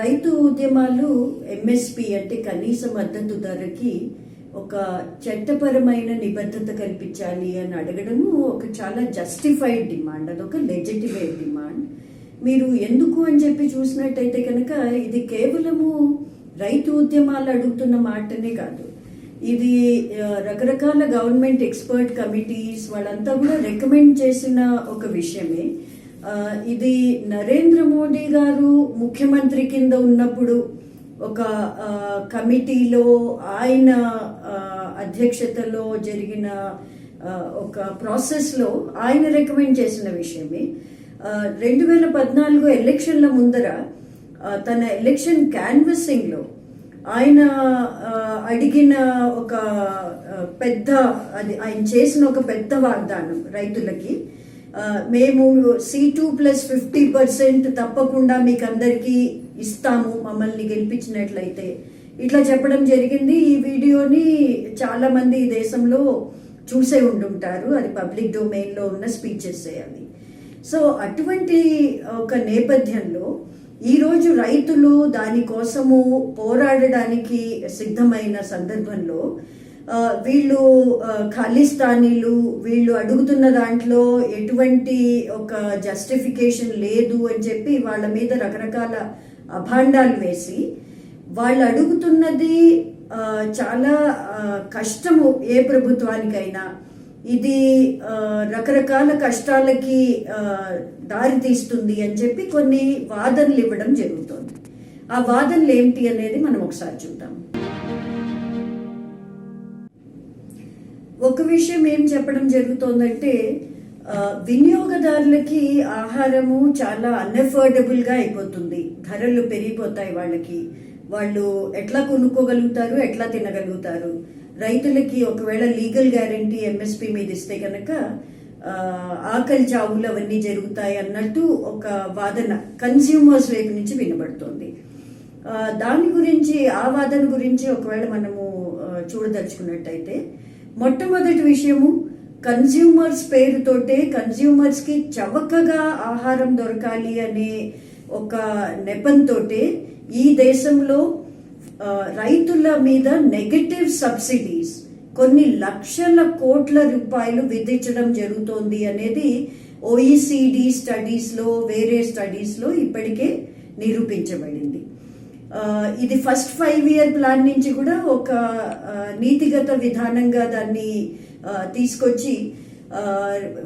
రైతు ఉద్యమాలు ఎంఎస్పి అంటే కనీస మద్దతు ధరకి ఒక చట్టపరమైన నిబద్ధత కల్పించాలి అని అడగడము ఒక చాలా జస్టిఫైడ్ డిమాండ్ అదొక లెజిటిమేట్ డిమాండ్ మీరు ఎందుకు అని చెప్పి చూసినట్టయితే కనుక ఇది కేవలము రైతు ఉద్యమాలు అడుగుతున్న మాటనే కాదు. ఇది రకరకాల గవర్నమెంట్ ఎక్స్పర్ట్ కమిటీస్ వాళ్ళంతా కూడా రికమెండ్ చేసిన ఒక విషయమే. ఇది నరేంద్ర మోడీ గారు ముఖ్యమంత్రి కింద ఉన్నప్పుడు ఒక కమిటీలో ఆయన అధ్యక్షతలో జరిగిన ఒక ప్రాసెస్లో ఆయన రికమెండ్ చేసిన విషయమే. రెండు వేల పద్నాలుగు ఎలక్షన్ల ముందర తన ఎలక్షన్ క్యాన్వసింగ్లో ఆయన అడిగిన ఒక పెద్ద అది ఆయన చేసిన ఒక పెద్ద వాగ్దానం రైతులకి మేము C two plus fifty percent తప్పకుండా మీకు అందరికీ ఇస్తాము మమ్మల్ని గెలిపించినట్లయితే. ఇట్లా చెప్పడం జరిగింది. ఈ వీడియోని చాలామంది ఈ దేశంలో చూసే ఉండుంటారు. అది పబ్లిక్ డొమైన్లో ఉన్న స్పీచెస్ అవి. సో అటువంటి ఒక నేపథ్యంలో ఈరోజు రైతులు దానికోసము పోరాడడానికి సిద్ధమైన సందర్భంలో వీళ్ళు ఖాళీస్థానీలు వీళ్ళు అడుగుతున్న దాంట్లో ఎటువంటి ఒక జస్టిఫికేషన్ లేదు అని చెప్పి వాళ్ళ మీద రకరకాల అభాండాలు వేసి వాళ్ళు అడుగుతున్నది చాలా కష్టము ఏ ప్రభుత్వానికైనా. ఇది రకరకాల కష్టాలకి దారితీస్తుంది అని చెప్పి కొన్ని వాదనలు ఇవ్వడం జరుగుతుంది. ఆ వాదనలు ఏమిటి అనేది మనం ఒకసారి చూద్దాం. ఒక విషయం ఏం చెప్పడం జరుగుతోందంటే వినియోగదారులకి ఆహారము చాలా అన్ఎఫోర్డబుల్గా అయిపోతుంది. ధరలు పెరిగిపోతాయి వాళ్ళకి. వాళ్ళు ఎట్లా కొనుక్కోగలుగుతారు ఎట్లా తినగలుగుతారు? రైతులకి ఒకవేళ లీగల్ గ్యారంటీ ఎంఎస్పి మీద ఇస్తే కనుక ఆకలి చావులు అవన్నీ జరుగుతాయి అన్నట్టు ఒక వాదన కన్స్యూమర్స్ వైపు నుంచి వినబడుతోంది. దాని గురించి ఆ వాదన గురించి ఒకవేళ మనము చూడదలుచుకున్నట్టయితే మొట్టమొదటి విషయము కన్జ్యూమర్స్ పేరుతోటే కన్జ్యూమర్స్కి చవకగా ఆహారం దొరకాలి అనే ఒక నెపంతోటే ఈ దేశంలో రైతుల మీద నెగటివ్ సబ్సిడీస్ కొన్ని లక్షల కోట్ల రూపాయలు విధించడం జరుగుతోంది అనేది ఓఈసిడి స్టడీస్లో వేరే స్టడీస్లో ఇప్పటికే నిరూపించబడింది. ఇది ఫస్ట్ ఫైవ్ ఇయర్ ప్లాన్ నుంచి కూడా ఒక నీతిగత విధానంగా దాన్ని తీసుకొచ్చి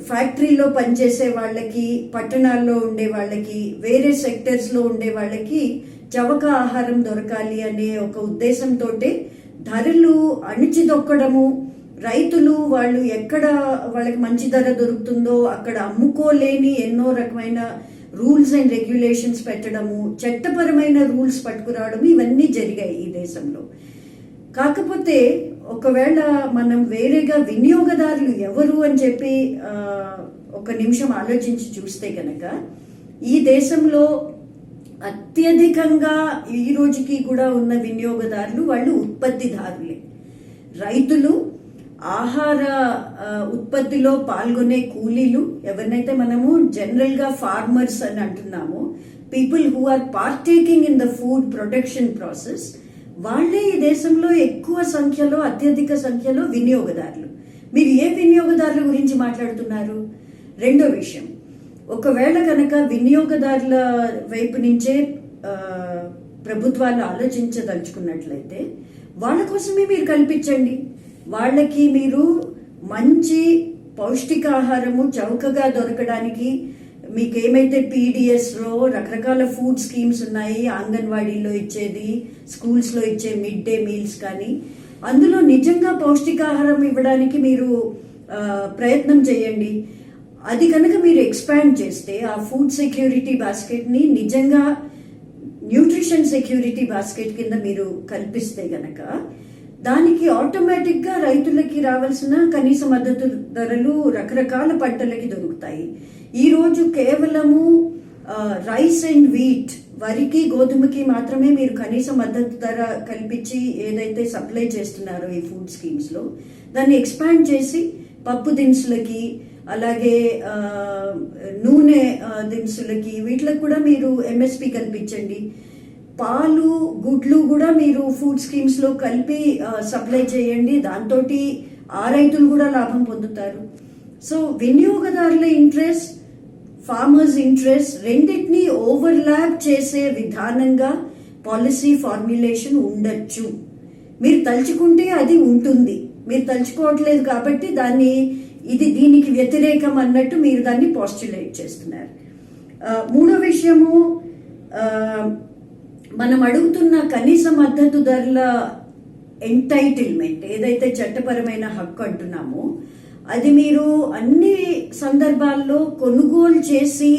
ఫ్యాక్టరీలో పనిచేసే వాళ్ళకి పట్టణాల్లో ఉండే వాళ్ళకి వేరే సెక్టర్స్లో ఉండే వాళ్ళకి చవక ఆహారం దొరకాలి అనే ఒక ఉద్దేశంతో ధరలు అణిచిదొక్కడము రైతులు వాళ్ళు ఎక్కడ వాళ్ళకి మంచి ధర దొరుకుతుందో అక్కడ అమ్ముకోలేని ఎన్నో రకమైన రూల్స్ అండ్ రెగ్యులేషన్స్ పెట్టడము చట్టపరమైన రూల్స్ పట్టుకురావడం ఇవన్నీ జరిగాయి ఈ దేశంలో. కాకపోతే ఒకవేళ మనం వేరేగా వినియోగదారులు ఎవరు అని చెప్పి ఒక నిమిషం ఆలోచించి చూస్తే కనుక ఈ దేశంలో అత్యధికంగా ఈ రోజుకి కూడా ఉన్న వినియోగదారులు వాళ్ళు ఉత్పత్తిదారులే. రైతులు ఆహార ఉత్పత్తిలో పాల్గొనే కూలీలు ఎవరినైతే మనము జనరల్గా ఫార్మర్స్ అని అంటున్నామో people who are partaking in the food production process వాళ్ళే ఈ దేశంలో ఎక్కువ సంఖ్యలో అత్యధిక సంఖ్యలో వినియోగదారులు. మీరు ఏ వినియోగదారుల గురించి మాట్లాడుతున్నారు? రెండో విషయం. ఒకవేళ కనుక వినియోగదారుల వైపు నుంచే ప్రభుత్వాలు ఆలోచించదలుచుకున్నట్లయితే వాళ్ళ కోసమే మీరు కల్పించండి. వాళ్ళకి మీరు మంచి పౌష్టికాహారము చౌకగా దొరకడానికి మీకు ఏమైతే పీడిఎస్లో రకరకాల ఫుడ్ స్కీమ్స్ ఉన్నాయి అంగన్వాడీలో ఇచ్చేది స్కూల్స్లో ఇచ్చే మిడ్ డే మీల్స్ కానీ అందులో నిజంగా పౌష్టికాహారం ఇవ్వడానికి మీరు ప్రయత్నం చేయండి. అది కనుక మీరు ఎక్స్పాండ్ చేస్తే ఆ ఫుడ్ సెక్యూరిటీ బాస్కెట్ని నిజంగా న్యూట్రిషన్ సెక్యూరిటీ బాస్కెట్ కింద మీరు కల్పిస్తే గనక దానికి ఆటోమేటిక్గా రైతులకి రావాల్సిన కనీస మద్దతు ధరలు రకరకాల పంటలకి దొరుకుతాయి. ఈరోజు కేవలము రైస్ అండ్ వీట్ వరికి గోధుమకి మాత్రమే మీరు కనీస మద్దతు ధర కల్పించి ఏదైతే సప్లై చేస్తున్నారో ఈ ఫుడ్ స్కీమ్స్లో దాన్ని ఎక్స్పాండ్ చేసి పప్పు దినుసులకి అలాగే నూనె దినుసులకి వీటికి కూడా మీరు ఎంఎస్పి కల్పించండి. పాలు గుడ్లు కూడా మీరు ఫుడ్ స్కీమ్స్లో కలిపి సప్లై చేయండి. దాంతో ఆ రైతులు కూడా లాభం పొందుతారు. సో వినియోగదారుల ఇంట్రెస్ట్ ఫార్మర్స్ ఇంట్రెస్ట్ రెండింటిని ఓవర్లాప్ చేసే విధానంగా పాలసీ ఫార్ములేషన్ ఉండొచ్చు. మీరు తలుచుకుంటే అది ఉంటుంది. మీరు తలుచుకోవట్లేదు కాబట్టి దాన్ని ఇది దీనికి వ్యతిరేకం అన్నట్టు మీరు దాన్ని పాస్టులేట్ చేస్తున్నారు. మూడో విషయము మనం అడుగుతున్న కనీస మద్దతు ధరల ఎంటైటిల్మెంట్ ఏదైతే చట్టపరమైన హక్కు అంటున్నామో అది మీరు అన్ని సందర్భాల్లో కొనుగోలు చేసి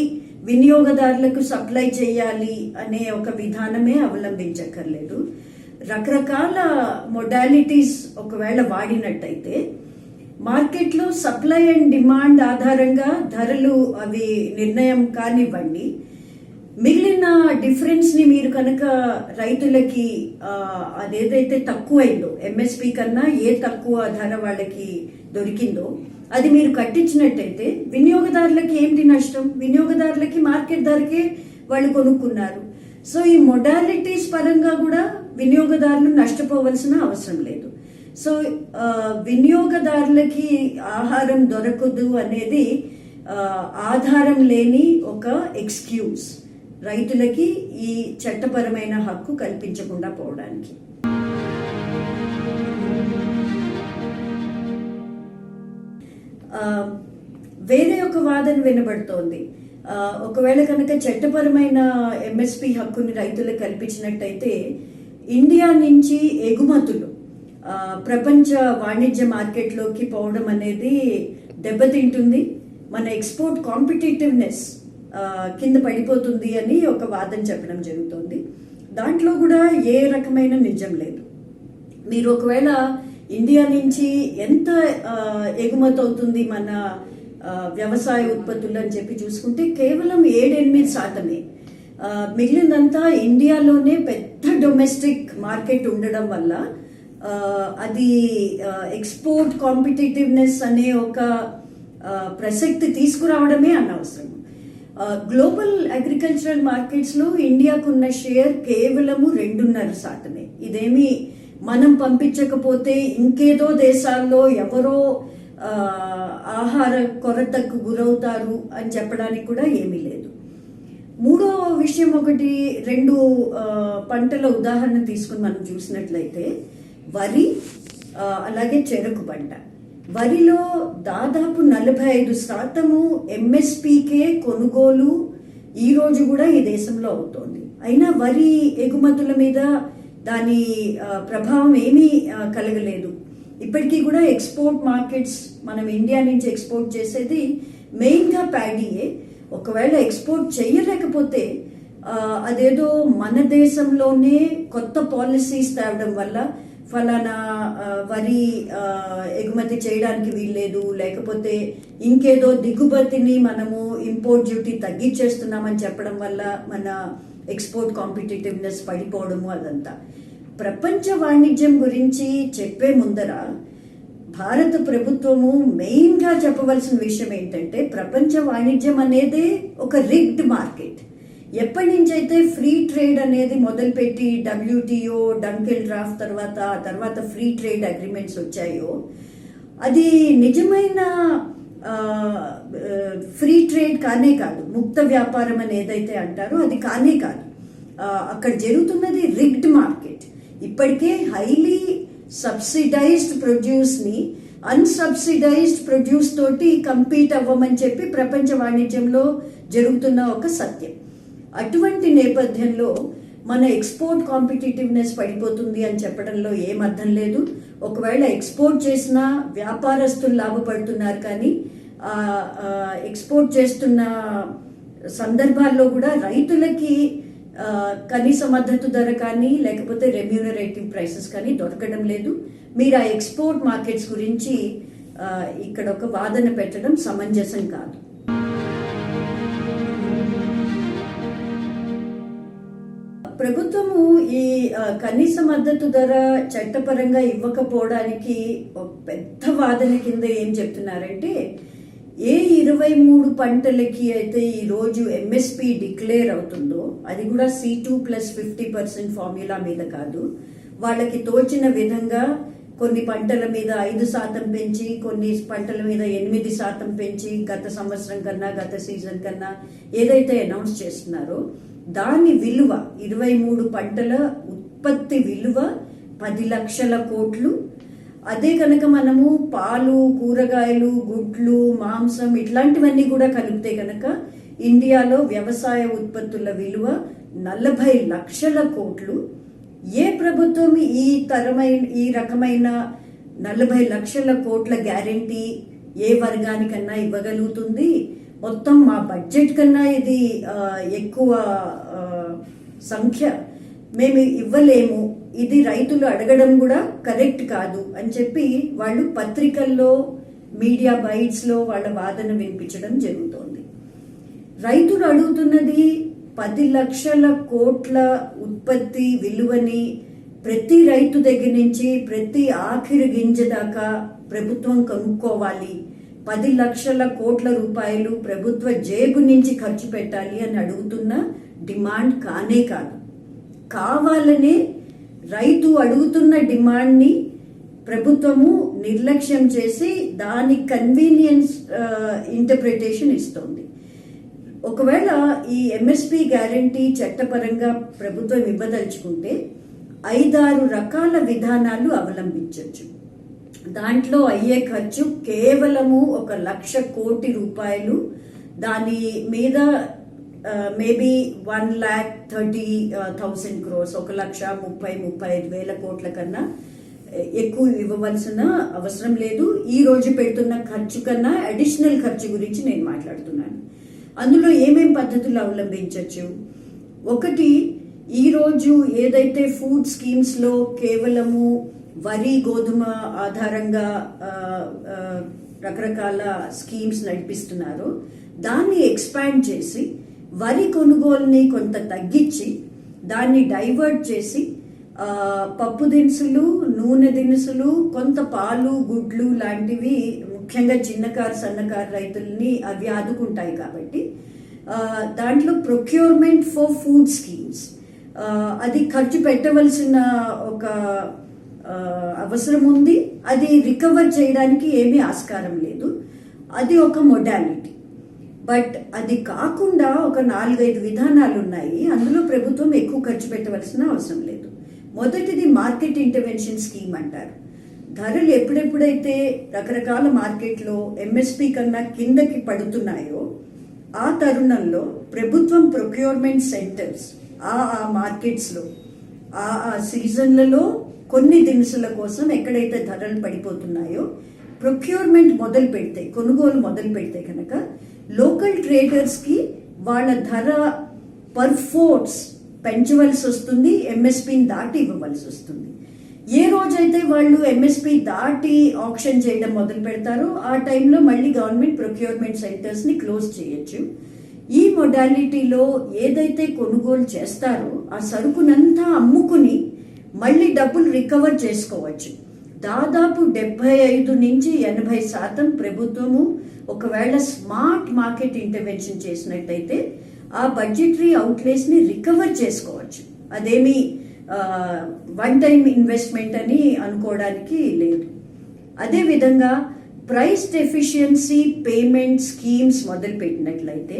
వినియోగదారులకు సప్లై చేయాలి అనే ఒక విధానమే అవలంబించక్కర్లేదు. రకరకాల మొడాలిటీస్ ఒకవేళ వాడినట్టయితే మార్కెట్లో సప్లై అండ్ డిమాండ్ ఆధారంగా ధరలు అవి నిర్ణయం కానివ్వండి మిగిలిన డిఫరెన్స్ని మీరు కనుక రైతులకి అదేదైతే తక్కువైందో ఎంఎస్పి కన్నా ఏ తక్కువ ధర వాళ్ళకి దొరికిందో అది మీరు కట్టించినట్టయితే వినియోగదారులకి ఏంటి నష్టం? వినియోగదారులకి మార్కెట్ ధరకే వాళ్ళు కొనుక్కున్నారు. సో ఈ మొడాలిటీస్ పరంగా కూడా వినియోగదారులు నష్టపోవలసిన అవసరం లేదు. సో వినియోగదారులకి ఆహారం దొరకదు అనేది ఆధారం లేని ఒక ఎక్స్క్యూజ్ రైతులకి ఈ చట్టపరమైన హక్కు కల్పించకుండా పోవడానికి. వేరే ఒక వాదన వినబడుతోంది. ఒకవేళ కనుక చట్టపరమైన ఎంఎస్పి హక్కుని రైతులకు కల్పించినట్టయితే ఇండియా నుంచి ఎగుమతులు ప్రపంచ వాణిజ్య మార్కెట్లోకి పోవడం అనేది దెబ్బతింటుంది. మన ఎక్స్పోర్ట్ కాంపిటేటివ్నెస్ కింద పడిపోతుంది అని ఒక వాదన చెప్పడం జరుగుతుంది. దాంట్లో కూడా ఏ రకమైన నిజం లేదు. మీరు ఒకవేళ ఇండియా నుంచి ఎంత ఎగుమతి అవుతుంది మన వ్యవసాయ ఉత్పత్తులు అని చెప్పి చూసుకుంటే కేవలం ఏడెనిమిది శాతమే. ఆ, మిగిలిందంతా ఇండియాలోనే పెద్ద డొమెస్టిక్ మార్కెట్ ఉండడం వల్ల అది ఎక్స్పోర్ట్ కాంపిటేటివ్నెస్ అనే ఒక ప్రసక్తి తీసుకురావడమే అనవసరం. గ్లోబల్ అగ్రికల్చరల్ మార్కెట్స్లో ఇండియాకున్న షేర్ కేవలము రెండున్నర శాతమే. ఇదేమి మనం పంపించకపోతే ఇంకేదో దేశాల్లో ఎవరో ఆహార కొరతకు గురవుతారు అని చెప్పడానికి కూడా ఏమీ లేదు. మూడో విషయం ఒకటి రెండు పంటల ఉదాహరణ తీసుకుని మనం చూసినట్లయితే వరి అలాగే చెరకు పంట. వరిలో దాదాపు నలభై ఐదు శాతము ఎంఎస్పీకే కొనుగోలు ఈ రోజు కూడా ఈ దేశంలో అవుతోంది. అయినా వరి ఎగుమతుల మీద దాని ప్రభావం ఏమీ కలగలేదు. ఇప్పటికీ కూడా ఎక్స్పోర్ట్ మార్కెట్స్ మనం ఇండియా నుంచి ఎక్స్పోర్ట్ చేసేది మెయిన్గా ప్యాడీయే. ఒకవేళ ఎక్స్పోర్ట్ చేయలేకపోతే అదేదో మన దేశంలోనే కొత్త పాలసీస్ తేవడం వల్ల ఫలానా వరి ఎగుమతి చేయడానికి వీల్లేదు. లేకపోతే ఇంకేదో దిగుబతిని మనము ఇంపోర్ట్ డ్యూటీ తగ్గించేస్తున్నామని చెప్పడం వల్ల మన ఎక్స్పోర్ట్ కాంపిటేటివ్నెస్ పడిపోవడము అదంతా. ప్రపంచ వాణిజ్యం గురించి చెప్పే ముందర భారత ప్రభుత్వము మెయిన్గా చెప్పవలసిన విషయం ఏంటంటే ప్రపంచ వాణిజ్యం అనేది ఒక రిగ్డ్ మార్కెట్ ఎప్పటి నుంచి అయితే ఫ్రీ ట్రేడ్ అనేది మొదలుపెట్టి డబ్ల్యూటీఓ డంకెల్ డ్రాఫ్ట్ తర్వాత తర్వాత ఫ్రీ ట్రేడ్ అగ్రిమెంట్స్ వచ్చాయో అది నిజమైన ఫ్రీ ట్రేడ్ కానే కాదు. ముక్త వ్యాపారం అని ఏదైతే అంటారో అది కానే కాదు. అక్కడ జరుగుతున్నది రిగ్డ్ మార్కెట్ ఇప్పటికే హైలీ సబ్సిడైజ్డ్ ప్రొడ్యూస్ని అన్సబ్సిడైజ్డ్ ప్రొడ్యూస్ తోటి కంపీట్ అవ్వమని చెప్పి ప్రపంచ వాణిజ్యంలో జరుగుతున్న ఒక సత్యం. అటువంటి నేపథ్యంలో మన ఎక్స్పోర్ట్ కాంపిటేటివ్నెస్ పడిపోతుంది అని చెప్పడంలో ఏం అర్థం లేదు. ఒకవేళ ఎక్స్పోర్ట్ చేసినా వ్యాపారస్తులు లాభపడుతున్నారు కానీ ఎక్స్పోర్ట్ చేస్తున్న సందర్భాల్లో కూడా రైతులకి కనీస మద్దతు ధర కానీ లేకపోతే రెమ్యూనరేటివ్ ప్రైసెస్ కానీ దొరకడం లేదు. మీరు ఆ ఎక్స్పోర్ట్ మార్కెట్స్ గురించి ఇక్కడ ఒక వాదన పెట్టడం సమంజసం కాదు. ప్రభుత్వము ఈ కనీస మద్దతు ధర చట్టపరంగా ఇవ్వకపోవడానికి ఒక పెద్ద వాదన కింద ఏం చెప్తున్నారంటే ఏ ఇరవై మూడు పంటలకి అయితే ఈరోజు ఎంఎస్పి డిక్లేర్ అవుతుందో అది కూడా C two plus fifty percent formula మీద కాదు. వాళ్ళకి తోచిన విధంగా కొన్ని పంటల మీద ఐదు శాతం పెంచి కొన్ని పంటల మీద ఎనిమిది శాతం పెంచి గత సంవత్సరం కన్నా గత సీజన్ కన్నా ఏదైతే అనౌన్స్ చేస్తున్నారో దాని విలువ ఇరవై మూడు పంటల ఉత్పత్తి విలువ పది లక్షల కోట్లు. అదే కనుక మనము పాలు కూరగాయలు గుడ్లు మాంసం ఇట్లాంటివన్నీ కూడా కలిపితే కనుక ఇండియాలో వ్యవసాయ ఉత్పత్తుల విలువ నలభై లక్షల కోట్లు. ఏ ప్రభుత్వం ఈ తరమైన ఈ రకమైన నలభై లక్షల కోట్ల గ్యారంటీ ఏ వర్గానికన్నా ఇవ్వగలుగుతుంది? మొత్తం మా బడ్జెట్ కన్నా ఇది ఎక్కువ సంఖ్య మేము ఇవ్వలేము. ఇది రైతులు అడగడం కూడా కరెక్ట్ కాదు అని చెప్పి వాళ్ళు పత్రికల్లో మీడియా బైట్స్లో వాళ్ళ వాదన వినిపించడం జరుగుతోంది. రైతులు అడుగుతున్నది పది లక్షల కోట్ల ఉత్పత్తి విలువని ప్రతి రైతు దగ్గర నుంచి ప్రతి ఆఖరి గింజ దాకా ప్రభుత్వం కనుక్కోవాలి. పది లక్షల కోట్ల రూపాయలు ప్రభుత్వ జేబు నుంచి ఖర్చు పెట్టాలి అని అడుగుతున్న డిమాండ్ కానే కాదు. కావాలనే రైతు అడుగుతున్న డిమాండ్ని ప్రభుత్వము నిర్లక్ష్యం చేసి దాని కన్వీనియన్స్ ఇంటర్ప్రిటేషన్ ఇస్తోంది. ఒకవేళ ఈ ఎంఎస్పి గ్యారంటీ చట్టపరంగా ప్రభుత్వం ఇవ్వదలుచుకుంటే ఐదారు రకాల విధానాలు అవలంబించవచ్చు. దాంట్లో అయ్యే ఖర్చు కేవలము ఒక లక్ష కోటి రూపాయలు. దాని మీద maybe one lakh thirty thousand crores ఒక లక్ష ముప్పై ముప్పై ఐదు వేల కోట్ల కన్నా ఎక్కువ ఇవ్వవలసిన అవసరం లేదు. ఈ రోజు పెడుతున్న ఖర్చు కన్నా అడిషనల్ ఖర్చు గురించి నేను మాట్లాడుతున్నాను. అందులో ఏమేం పద్ధతులు అవలంబించవచ్చు? ఒకటి ఈరోజు ఏదైతే ఫుడ్ స్కీమ్స్లో కేవలము వరి గోధుమ ఆధారంగా రకరకాల స్కీమ్స్ నడిపిస్తున్నారు. దాన్ని ఎక్స్పాండ్ చేసి వరి కొనుగోలుని కొంత తగ్గించి దాన్ని డైవర్ట్ చేసి పప్పు దినుసులు నూనె దినుసులు కొంత పాలు గుడ్లు లాంటివి ముఖ్యంగా చిన్నకారు సన్నకారు రైతుల్ని అవి ఆదుకుంటాయి కాబట్టి దాంట్లో ప్రొక్యూర్మెంట్ ఫర్ ఫుడ్ స్కీమ్స్ అది ఖర్చు పెట్టవలసిన ఒక అవసరం ఉంది. అది రికవర్ చేయడానికి ఏమీ ఆస్కారం లేదు. అది ఒక మొడాలిటీ బట్ అది కాకుండా ఒక నాలుగైదు విధానాలు ఉన్నాయి. అందులో ప్రభుత్వం ఎక్కువ ఖర్చు పెట్టవలసిన అవసరం లేదు. మొదటిది మార్కెట్ ఇంటర్వెన్షన్ స్కీమ్ అంటారు. ధరలు ఎప్పుడెప్పుడైతే రకరకాల మార్కెట్లో ఎంఎస్పి కన్నా కిందకి పడుతున్నాయో ఆ తరుణంలో ప్రభుత్వం ప్రొక్యూర్మెంట్ సెంటర్స్ ఆ ఆ మార్కెట్స్లో ఆ ఆ సీజన్లలో కొన్ని దినుసుల కోసం ఎక్కడైతే ధరలు పడిపోతున్నాయో ప్రొక్యూర్మెంట్ మొదలు పెడితే కొనుగోలు మొదలు పెడితే కనుక లోకల్ ట్రేడర్స్కి వాళ్ళ ధర పర్ ఫోర్స్ పెంచవలసి వస్తుంది ఎంఎస్పిని దాటి ఇవ్వవలసి వస్తుంది. ఏ రోజైతే వాళ్ళు ఎంఎస్పి దాటి ఆప్షన్ చేయడం మొదలు పెడతారో ఆ టైంలో మళ్ళీ గవర్నమెంట్ ప్రొక్యూర్మెంట్ సెంటర్స్ని క్లోజ్ చేయొచ్చు. ఈ మొడాలిటీలో ఏదైతే కొనుగోలు చేస్తారో ఆ సరుకునంతా అమ్ముకుని మళ్ళీ డబ్బులు రికవర్ చేసుకోవచ్చు. దాదాపు డెబ్బై ఐదు నుంచి ఎనభై శాతం ప్రభుత్వము ఒకవేళ స్మార్ట్ మార్కెట్ ఇంటర్వెన్షన్ చేసినట్టయితే ఆ బడ్జెటరీ అవుట్లేస్ని రికవర్ చేసుకోవచ్చు. అదేమి వన్ టైం ఇన్వెస్ట్మెంట్ అని అనుకోవడానికి లేదు. అదేవిధంగా ప్రైస్ డెఫిషియన్సీ పేమెంట్ స్కీమ్స్ మొదలుపెట్టినట్లయితే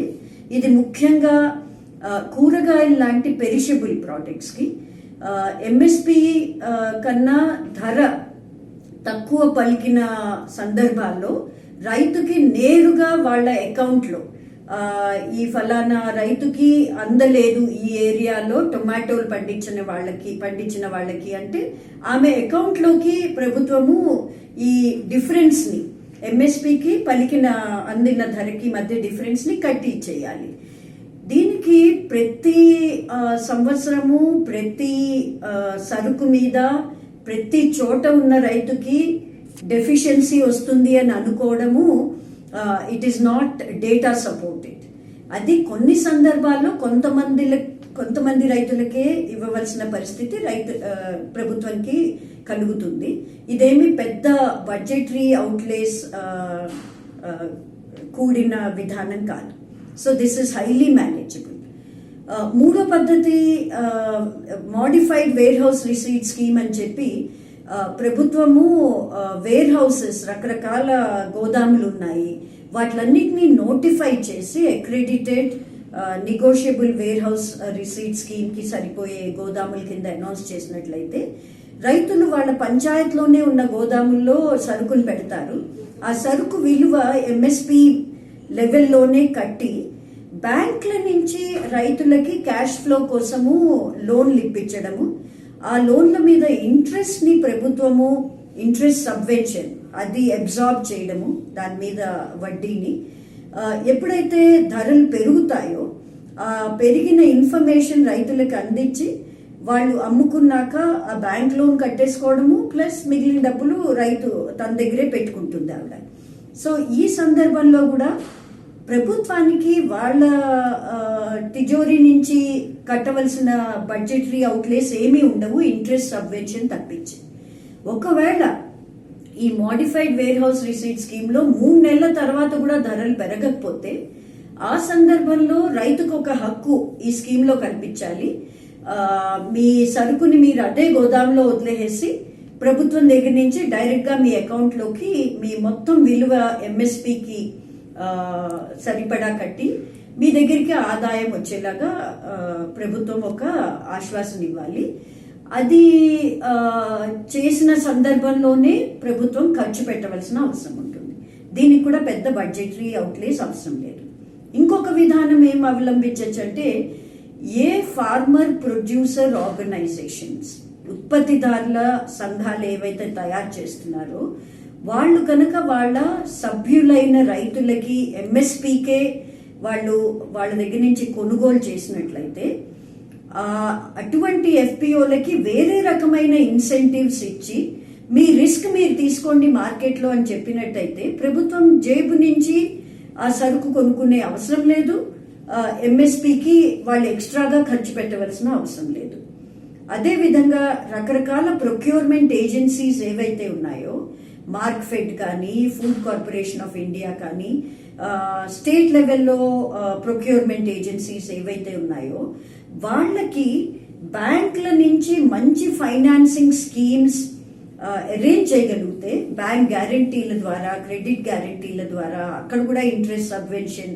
ఇది ముఖ్యంగా కూరగాయలు లాంటి పెరిషబుల్ ప్రోడక్ట్స్కి ఎంఎస్పి కన్నా ధర తక్కువ పలికిన సందర్భాల్లో రైతుకి నేరుగా వాళ్ళ అకౌంట్లో ఈ ఫలానా రైతుకి అందలేదు ఈ ఏరియాలో టొమాటోలు పండించిన వాళ్ళకి పండించిన వాళ్ళకి అంటే ఆమె అకౌంట్లోకి ప్రభుత్వము ఈ డిఫరెన్స్ని ఎంఎస్పికి పలికిన అందిన ధరకి మధ్య డిఫరెన్స్ని కట్టి ఇచ్చేయాలి. దీనికి ప్రతి సంవత్సరము ప్రతి సరుకు మీద ప్రతి చోట ఉన్న రైతుకి డెఫిషియన్సీ వస్తుంది అని అనుకోవడము it is not data supported అది కొన్ని సందర్భాల్లో కొంతమంది కొంతమంది రైతులకే ఇవ్వవలసిన పరిస్థితి రైతు ప్రభుత్వానికి కలుగుతుంది. ఇదేమి పెద్ద బడ్జెటరీ అవుట్లేస్ కూడిన విధానం కాదు. So this is highly manageable మూడో పద్ధతి modified warehouse receipt scheme అని చెప్పి uh, ప్రభుత్వము uh, వేర్ హౌసెస్ రకరకాల గోదాములు ఉన్నాయి. వాటిలన్నిటినీ నోటిఫై చేసి accredited negotiable warehouse receipt స్కీమ్కి సరిపోయే గోదాముల కింద అనౌన్స్ చేసినట్లయితే రైతులు వాళ్ళ పంచాయత్లోనే ఉన్న గోదాముల్లో సరుకులు పెడతారు. ఆ సరుకు విలువ ఎంఎస్పి లెవెల్లోనే కట్టి బ్యాంకుల నుంచి రైతులకి క్యాష్ ఫ్లో కోసము లోన్లు ఇప్పించడము. ఆ లోన్ల మీద ఇంట్రెస్ట్ని ప్రభుత్వము ఇంట్రెస్ట్ సబ్వెన్షన్ అది అబ్జార్బ్ చేయడము దాని మీద వడ్డీని. ఎప్పుడైతే ధరలు పెరుగుతాయో ఆ పెరిగిన ఇన్ఫర్మేషన్ రైతులకు అందించి వాళ్ళు అమ్ముకున్నాక ఆ బ్యాంక్ లోన్ కట్టేసుకోవడము ప్లస్ మిగిలిన డబ్బులు రైతు తన దగ్గరే పెట్టుకుంటుంది ఆవిడ. సో ఈ సందర్భంలో కూడా ప్రభుత్వానికి వాళ్ళ తిజోరీ నుంచి కట్టవలసిన బడ్జెటరీ అవుట్లేస్ ఏమీ ఉండవు ఇంట్రెస్ట్ సబ్వెన్షన్ తప్పించి. ఒకవేళ ఈ మోడిఫైడ్ వేర్ హౌస్ రిసీట్ స్కీమ్లో మూడు నెలల తర్వాత కూడా ధరలు పెరగకపోతే ఆ సందర్భంలో రైతుకు ఒక హక్కు ఈ స్కీమ్లో కల్పించాలి. మీ సరుకుని మీరు అదే గోదాంలో వదిలేసి ప్రభుత్వం దగ్గర నుంచి డైరెక్ట్గా మీ అకౌంట్లోకి మీ మొత్తం విలువ ఎంఎస్పికి సరిపడా కట్టి మీ దగ్గరికి ఆదాయం వచ్చేలాగా ప్రభుత్వం ఒక ఆశ్వాసన ఇవ్వాలి. అది చేసిన సందర్భంలోనే ప్రభుత్వం ఖర్చు పెట్టవలసిన అవసరం ఉంటుంది. దీనికి కూడా పెద్ద బడ్జెటరీ అవుట్లేస్ అవసరం లేదు. ఇంకొక విధానం ఏం అవలంబించవచ్చు అంటే ఏ ఫార్మర్ ప్రొడ్యూసర్ ఆర్గనైజేషన్స్ ఉత్పత్తిదారుల సంఘాలు ఏవైతే తయారు చేస్తున్నారో వాళ్ళు కనుక వాళ్ళ సభ్యులైన రైతులకి ఎంఎస్పీకే వాళ్ళు వాళ్ళ దగ్గర నుంచి కొనుగోలు చేసినట్లయితే అటువంటి ఎఫ్పిఓలకి వేరే రకమైన ఇన్సెంటివ్స్ ఇచ్చి మీ రిస్క్ మీరు తీసుకోండి మార్కెట్లో అని చెప్పినట్టయితే ప్రభుత్వం జేబు నుంచి ఆ సరుకు కొనుక్కునే అవసరం లేదు. ఎంఎస్పికి వాళ్ళు ఎక్స్ట్రాగా ఖర్చు పెట్టవలసిన అవసరం లేదు. అదే విధంగా రకరకాల ప్రొక్యూర్మెంట్ ఏజెన్సీస్ ఏవైతే ఉన్నాయో మార్క్ ఫెడ్ కానీ ఫుడ్ కార్పొరేషన్ ఆఫ్ ఇండియా కానీ స్టేట్ లెవెల్లో ప్రొక్యూర్మెంట్ ఏజెన్సీస్ ఏవైతే ఉన్నాయో వాళ్ళకి బ్యాంకుల నుంచి మంచి ఫైనాన్సింగ్ స్కీమ్స్ అరేంజ్ చేయగలిగితే బ్యాంక్ గ్యారంటీల ద్వారా క్రెడిట్ గ్యారంటీల ద్వారా అక్కడ కూడా ఇంట్రెస్ట్ సబ్వెన్షన్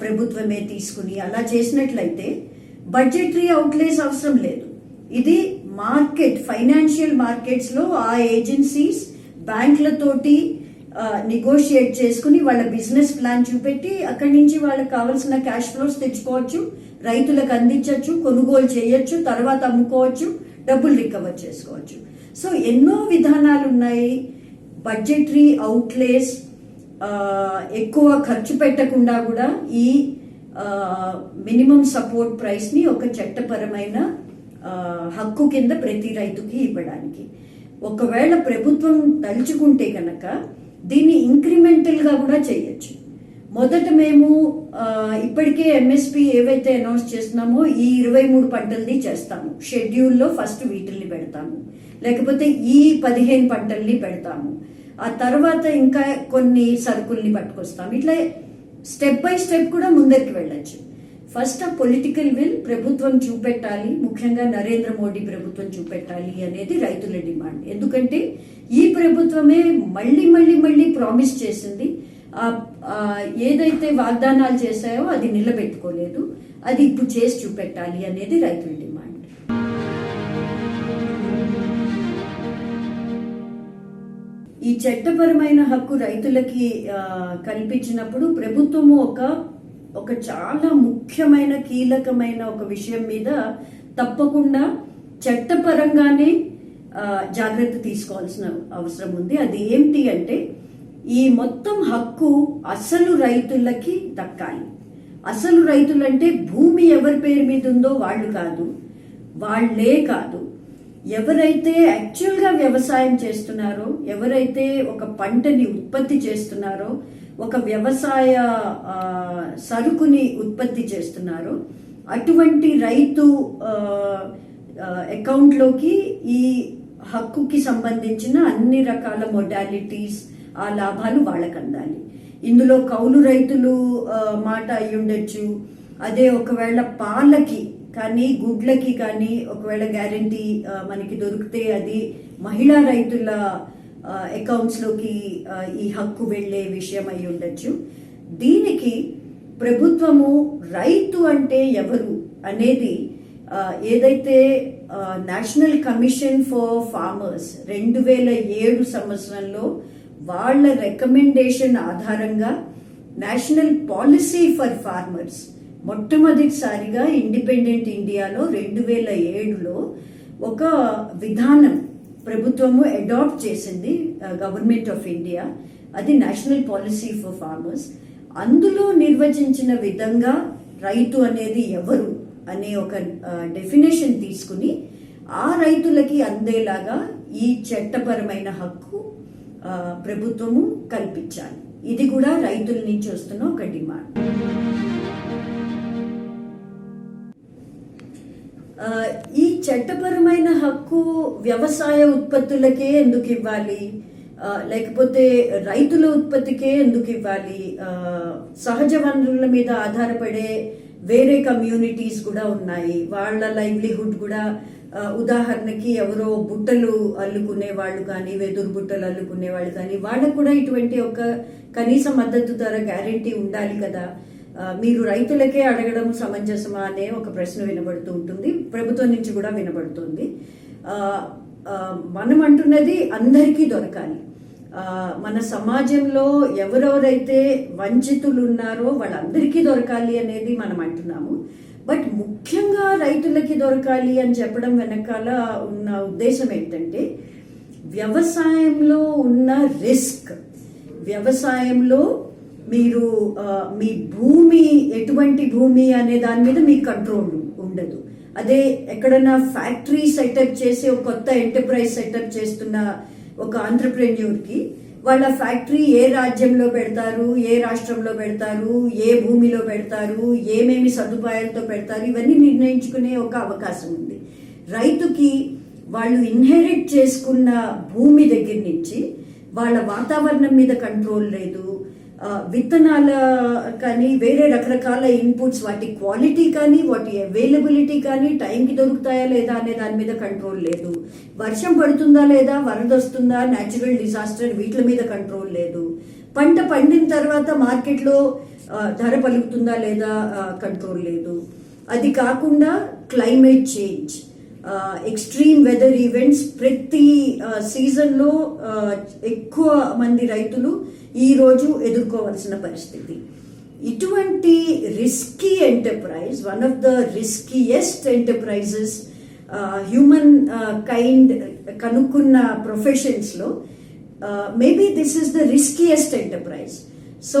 ప్రభుత్వమే తీసుకుని అలా చేసినట్లయితే బడ్జెటరీ అవుట్లేస్ అవసరం లేదు. ఇది మార్కెట్ ఫైనాన్షియల్ మార్కెట్స్లో ఆ ఏజెన్సీస్ బ్యాంకులతోటి నెగోషియేట్ చేసుకుని వాళ్ళ బిజినెస్ ప్లాన్ చూపెట్టి అక్కడి నుంచి వాళ్ళకి కావాల్సిన క్యాష్ ఫ్లోస్ తెచ్చుకోవచ్చు రైతులకు అందించవచ్చు కొనుగోలు చేయొచ్చు తర్వాత అమ్ముకోవచ్చు డబ్బులు రికవర్ చేసుకోవచ్చు. సో ఎన్నో విధానాలు ఉన్నాయి. బడ్జెటరీ అవుట్లేస్ ఎక్కువ ఖర్చు పెట్టకుండా కూడా ఈ మినిమం సపోర్ట్ ప్రైస్ని ఒక చట్టపరమైన హక్కు కింద ప్రతి రైతుకి ఇవ్వడానికి. ఒకవేళ ప్రభుత్వం తలుచుకుంటే కనుక దీన్ని ఇంక్రిమెంటల్గా కూడా చేయొచ్చు. మొదట మేము ఇప్పటికే ఎంఎస్పి ఏవైతే అనౌన్స్ చేస్తున్నామో ఈ ఇరవై మూడు పంటల్ని చేస్తాము. షెడ్యూల్లో ఫస్ట్ వీటిల్ని పెడతాము. లేకపోతే ఈ పదిహేను పంటల్ని పెడతాము. ఆ తర్వాత ఇంకా కొన్ని సరుకుల్ని పట్టుకొస్తాము. ఇట్లా స్టెప్ బై స్టెప్ కూడా ముందరికి వెళ్ళొచ్చు. ఫస్ట్ ఆ పొలిటికల్ విల్ ప్రభుత్వం చూపెట్టాలి ముఖ్యంగా నరేంద్ర మోడీ ప్రభుత్వం చూపెట్టాలి అనేది రైతుల డిమాండ్. ఎందుకంటే ఈ ప్రభుత్వమే మళ్ళీ మళ్ళీ మళ్ళీ ప్రామిస్ చేసింది. ఏదైతే వాగ్దానాలు చేశాయో అది నిలబెట్టుకోలేదు. అది ఇప్పుడు చేసి చూపెట్టాలి అనేది రైతుల డిమాండ్. ఈ చట్టపరమైన హక్కు రైతులకి కల్పించినప్పుడు ప్రభుత్వము ఒక ఒక చాలా ముఖ్యమైన కీలకమైన ఒక విషయం మీద తప్పకుండా చట్టపరంగానే జాగ్రత్త తీసుకోవాల్సిన అవసరం ఉంది. అది ఏంటి అంటే ఈ మొత్తం హక్కు అసలు రైతులకి దక్కాలి. అసలు రైతులంటే భూమి ఎవరి పేరు మీద ఉందో వాళ్ళు కాదు వాళ్ళే కాదు. ఎవరైతే యాక్చువల్గా వ్యవసాయం చేస్తున్నారో ఎవరైతే ఒక పంటని ఉత్పత్తి చేస్తున్నారో ఒక వ్యవసాయ సరుకుని ఉత్పత్తి చేస్తున్నారు. అటువంటి రైతు అకౌంట్లోకి ఈ హక్కుకి సంబంధించిన అన్ని రకాల మొడాలిటీస్ ఆ లాభాలు వాళ్ళకి అందాలి ఇందులో కౌలు రైతులు మాట అయి ఉండొచ్చు. అదే ఒకవేళ పాలకి కానీ గుడ్లకి కానీ ఒకవేళ గ్యారంటీ మనకి దొరికితే అది మహిళా రైతుల అకౌంట్స్లోకి ఈ హక్కు వెళ్ళే విషయం అయి ఉండొచ్చు. దీనికి ప్రభుత్వము రైతు అంటే ఎవరు అనేది ఏదైతే నేషనల్ కమిషన్ ఫర్ ఫార్మర్స్ రెండు వేల ఏడు సంవత్సరంలో వాళ్ళ రికమెండేషన్ ఆధారంగా నేషనల్ పాలసీ ఫర్ ఫార్మర్స్ మొట్టమొదటిసారిగా ఇండిపెండెంట్ ఇండియాలో రెండు వేల ఏడులో ఒక విధానం ప్రభుత్వము అడాప్ట్ చేసింది గవర్నమెంట్ ఆఫ్ ఇండియా అది నేషనల్ పాలసీ ఫర్ ఫార్మర్స్ అందులో నిర్వచించిన విధంగా రైతు అనేది ఎవరు అనే ఒక డెఫినేషన్ తీసుకుని ఆ రైతులకి అందేలాగా ఈ చట్టపరమైన హక్కు ప్రభుత్వము కల్పించాలి. ఇది కూడా రైతుల నుంచి వస్తున్న ఒక డిమాండ్. ఈ చట్టపరమైన హక్కు వ్యవసాయ ఉత్పత్తులకే ఎందుకు ఇవ్వాలి? లేకపోతే రైతుల ఉత్పత్తికే ఎందుకు ఇవ్వాలి? సహజ వనరుల మీద ఆధారపడే వేరే కమ్యూనిటీస్ కూడా ఉన్నాయి. వాళ్ళ లైవ్లీహుడ్ కూడా ఉదాహరణకి ఎవరో బుట్టలు అల్లుకునే వాళ్ళు కానీ వెదురు బుట్టలు అల్లుకునే వాళ్ళు కానీ వాళ్ళకు కూడా ఇటువంటి ఒక కనీస మద్దతు ధర గ్యారంటీ ఉండాలి కదా. మీరు రైతులకే అడగడం సమంజసమా అనే ఒక ప్రశ్న వినబడుతూ ఉంటుంది. ప్రభుత్వం నుంచి కూడా వినబడుతుంది. మనం అంటున్నది అందరికీ దొరకాలి. మన సమాజంలో ఎవరెవరైతే వంచితులు ఉన్నారో వాళ్ళందరికీ దొరకాలి అనేది మనం అంటున్నాము. బట్ ముఖ్యంగా రైతులకి దొరకాలి అని చెప్పడం వెనకాల ఉన్న ఉద్దేశం ఏంటంటే వ్యవసాయంలో ఉన్న రిస్క్. వ్యవసాయంలో మీరు మీ భూమి ఎటువంటి భూమి అనే దాని మీద మీకు కంట్రోల్ ఉండదు. అదే ఎక్కడన్నా ఫ్యాక్టరీ సెటప్ చేసి ఒక కొత్త ఎంటర్ప్రైజ్ సెటప్ చేస్తున్న ఒక ఆంటర్ప్రెన్యూర్కి వాళ్ళ ఫ్యాక్టరీ ఏ రాజ్యంలో పెడతారు ఏ రాష్ట్రంలో పెడతారు ఏ భూమిలో పెడతారు ఏమేమి సదుపాయాలతో పెడతారు ఇవన్నీ నిర్ణయించుకునే ఒక అవకాశం ఉంది. రైతుకి వాళ్ళు ఇన్హెరిట్ చేసుకున్న భూమి దగ్గర నుంచి వాళ్ళ వాతావరణం మీద కంట్రోల్ లేదు విత్తనాల కానీ వేరే రకరకాల ఇన్పుట్స్ వాటి క్వాలిటీ కానీ వాటి అవైలబిలిటీ కానీ టైంకి దొరుకుతాయా లేదా అనే దాని మీద కంట్రోల్ లేదు. వర్షం పడుతుందా లేదా? వరద వస్తుందా? న్యాచురల్ డిజాస్టర్ వీటి మీద కంట్రోల్ లేదు. పంట పండిన తర్వాత మార్కెట్లో ధర పలుకుతుందా లేదా కంట్రోల్ లేదు. అది కాకుండా climate change extreme weather events ప్రతి సీజన్లో ఎక్కువ మంది రైతులు ఈ రోజు ఎదుర్కోవాల్సిన పరిస్థితి. ఇటువంటి risky enterprise one of the riskiest enterprises humankind కనుక్కున్న ప్రొఫెషన్స్లో maybe this is the riskiest enterprise so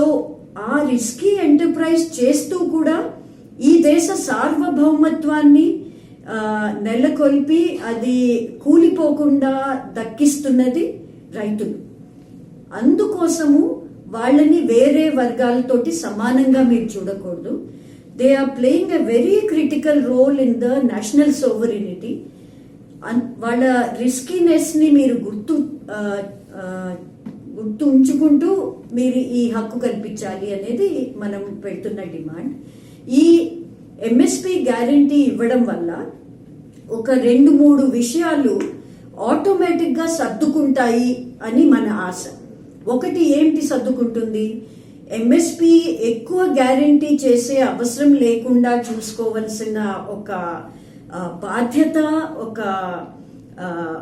ఆ రిస్కీ ఎంటర్ప్రైజ్ చేస్తూ కూడా ఈ దేశ సార్వభౌమత్వాన్ని uh, నెలకొల్పి అది కూలిపోకుండా దక్కిస్తున్నది రైతులు. అందుకోసము వాళ్ళని వేరే వర్గాలతోటి సమానంగా మీరు చూడకూడదు. They are playing a very critical role in the national sovereignty వాళ్ళ రిస్కీనెస్ని మీరు గుర్తు గుర్తు ఉంచుకుంటూ మీరు ఈ హక్కు కల్పించాలి అనేది మనం పెడుతున్న డిమాండ్. ఈ ఎంఎస్పి గ్యారంటీ ఇవ్వడం వల్ల ఒక రెండు మూడు విషయాలు ఆటోమేటిక్గా సర్దుకుంటాయి అని మన ఆశ. ఒకటి ఏంటి సర్దుకుంటుంది? ఎంఎస్పి ఎక్కువ గ్యారంటీ చేసే అవసరం లేకుండా చూసుకోవలసిన ఒక బాధ్యత ఒక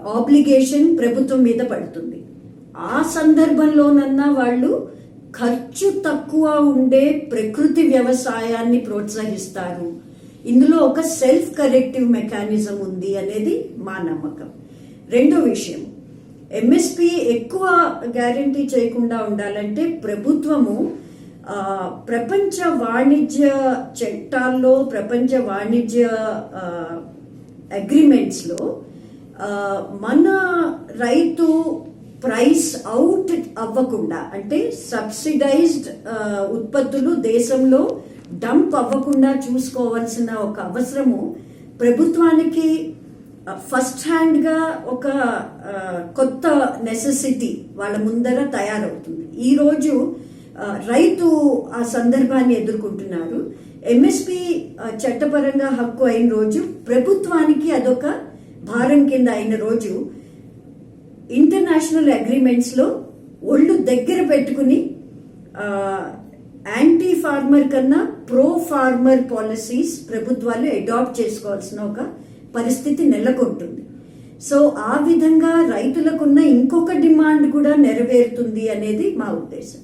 ఆబ్లిగేషన్ ప్రభుత్వం మీద పడుతుంది. ఆ సందర్భంలోనన్నా వాళ్ళు ఖర్చు తక్కువ ఉండే ప్రకృతి వ్యవసాయాన్ని ప్రోత్సహిస్తారు. ఇందులో ఒక సెల్ఫ్ కరెక్టివ్ మెకానిజం ఉంది అనేది మా నమ్మకం. రెండో విషయం ఎంఎస్పి ఎక్కువ గ్యారంటీ చేయకుండా ఉండాలంటే ప్రభుత్వము ప్రపంచ వాణిజ్య చట్టాల్లో ప్రపంచ వాణిజ్య అగ్రిమెంట్స్లో మన రైతు ప్రైస్ అవుట్ అవ్వకుండా అంటే సబ్సిడైజ్డ్ ఉత్పత్తులు దేశంలో డంప్ అవ్వకుండా చూసుకోవాల్సిన ఒక అవసరము ప్రభుత్వానికి ఫస్ట్ హ్యాండ్గా ఒక కొత్త నెసెసిటీ వాళ్ళ ముందర తయారవుతుంది. ఈ రోజు రైతు ఆ సందర్భాన్ని ఎదుర్కొంటున్నారు. ఎంఎస్పి చట్టపరంగా హక్కు అయిన రోజు ప్రభుత్వానికి అదొక భారం కింద అయిన రోజు. ఇంటర్నేషనల్ అగ్రిమెంట్స్లో ఒళ్ళు దగ్గర పెట్టుకుని యాంటీ ఫార్మర్ కన్నా ప్రో ఫార్మర్ పాలసీస్ ప్రభుత్వాలు అడాప్ట్ చేసుకోవాల్సిన ఒక పరిస్థితి నెలకొంటుంది. సో ఆ విధంగా రైతులకున్న ఇంకొక డిమాండ్ కూడా నెరవేరుతుంది అనేది మా ఉద్దేశం.